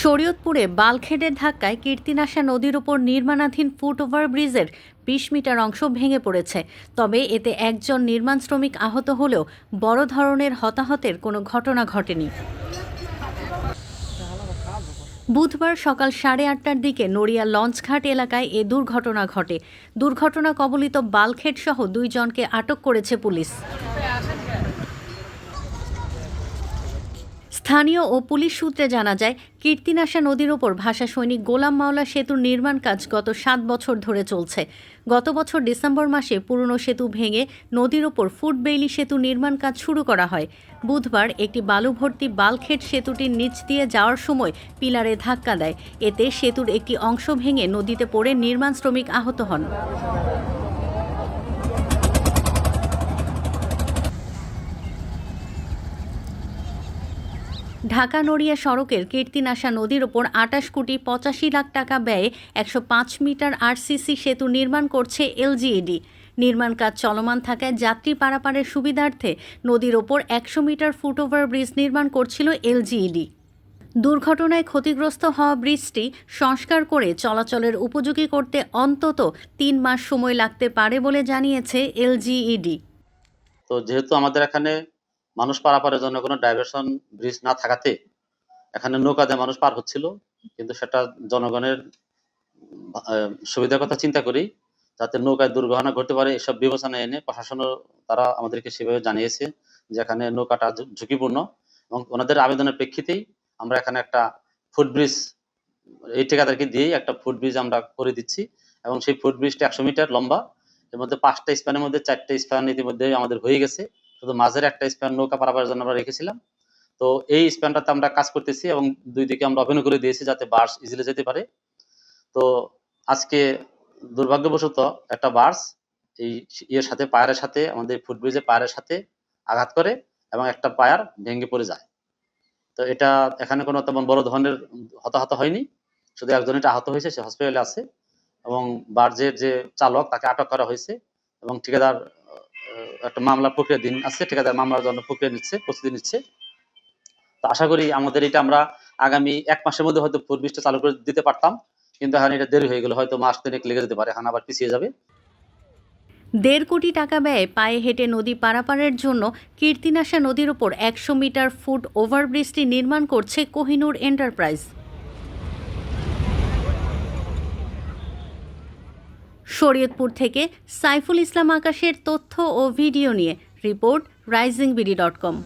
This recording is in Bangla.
শরীয়তপুরে বালখেডের ধাক্কায় কীর্তিনাশা নদীর ওপর নির্মাণাধীন ফুট ওভার ব্রিজের বিশ মিটার অংশ ভেঙে পড়েছে। তবে এতে একজন নির্মাণ শ্রমিক আহত হলেও বড় ধরনের হতাহতের কোনো ঘটনা ঘটেনি। বুধবার সকাল সাড়ে আটটার দিকে নড়িয়া লঞ্চঘাট এলাকায় এ দুর্ঘটনা ঘটে। দুর্ঘটনা কবলিত বালখেড সহ দুইজনকে আটক করেছে পুলিশ। স্থানীয় ও পুলিশ সূত্রে জানা যায়, কীর্তিনাশা নদীর ওপর ভাষা সৈনিক গোলাম মাওলা সেতুর নির্মাণ কাজ গত সাত বছর ধরে চলছে। গত বছর ডিসেম্বর মাসে পুরনো সেতু ভেঙে নদীর ওপর ফুটবেইলি সেতু নির্মাণ কাজ শুরু করা হয়। বুধবার একটি বালু ভর্তি বালখেট সেতুটির নিচ দিয়ে যাওয়ার সময় পিলারে ধাক্কা দেয়। এতে সেতুর একটি অংশ ভেঙে নদীতে পড়ে নির্মাণ শ্রমিক আহত হন। ঢাকা নড়িয়া সড়কের কীর্তিনাশা নদীর ওপর আটাশ কোটি পঁচাশি লাখ টাকা ব্যয়ে একশো পাঁচ মিটার আরসিসি সেতু নির্মাণ করছে এলজিইডি। নির্মাণ কাজ চলমান থাকায় যাত্রী পারাপারের সুবিধার্থে নদীর ওপর একশো মিটার ফুটওভার ব্রিজ নির্মাণ করছিল এলজিইডি। দুর্ঘটনায় ক্ষতিগ্রস্ত হওয়া ব্রিজটি সংস্কার করে চলাচলের উপযোগী করতে অন্তত তিন মাস সময় লাগতে পারে বলে জানিয়েছে এলজিইডি। তো যেহেতু আমাদের এখানে মানুষ পারাপারের জন্য কোনো ডাইভারশন ব্রিজ না থাকাতে এখানে নৌকা দিয়ে মানুষ পার হচ্ছিল। কিন্তু সেটা জনগণের সুবিধার কথা চিন্তা করি যাতে নৌকায় দুর্ঘটনা ঘটতে পারে, এসব বিবেচনা এনে প্রশাসনও তারা আমাদেরকে সেভাবে জানিয়েছে যে এখানে নৌকাটা ঝুঁকিপূর্ণ এবং ওনাদের আবেদনের প্রেক্ষিতেই আমরা এখানে একটা ফুট ব্রিজ এই ঠিকাদারকে দিয়েই একটা ফুট ব্রিজ আমরা করে দিচ্ছি এবং সেই ফুট ব্রিজটা একশো মিটার লম্বা, এর মধ্যে পাঁচটা স্প্যানের মধ্যে চারটা স্প্যান ইতিমধ্যে আমাদের হয়ে গেছে। শুধু মাঝের একটা স্প্যান নৌকা পারাপারের জন্য আমরা রেখেছিলাম। তো এই স্প্যানটাতে আমরা কাজ করতেছি এবং দুই দিকে আমরা অভিনয় করে দিয়েছি যাতে বাস ইজিলি যেতে পারে। তো আজকে দুর্ভাগ্যবশত একটা বাস এই ইয়ের সাথে, পায়ারের সাথে, আমাদের ফুটব্রিজের পায়ারের সাথে আঘাত করে এবং একটা পায়ার ভেঙে পড়ে যায়। তো এটা এখানে কোনো তেমন বড় ধরনের হতাহত হয়নি। শুধু একজন এটা আহত হয়েছে, সে হসপিটালে আছে এবং বার্জের যে চালক তাকে আটক করা হয়েছে এবং ঠিকাদার একটা মামলা প্রক্রিয়া দিন আছে ঠিকাদার মামলার জন্য প্রক্রিয়া নিচ্ছে, প্রস্তুতি নিচ্ছে। তো আশা করি আমাদের এটা আমরা আগামী এক মাসের মধ্যে হয়তো ব্রিজটা চালু করে দিতে পারতাম, কিন্তু এখন এটা দেরি হয়ে গেল। হয়তো মাস তিনেক লেগে যেতে পারে, এখন আবার পিছিয়ে যাবে। দেড় কোটি টাকা ব্যয়ে পায়ে হেঁটে নদী পারাপারের জন্য কীর্তিনাশা নদীর ওপর একশো মিটার ফুট ওভারব্রিজটি নির্মাণ করছে কোহিনুর এন্টারপ্রাইজ। শরীয়তপুর থেকে সাইফুল ইসলাম আকাশের তথ্য ও ভিডিও নিয়ে report rising BD dot com.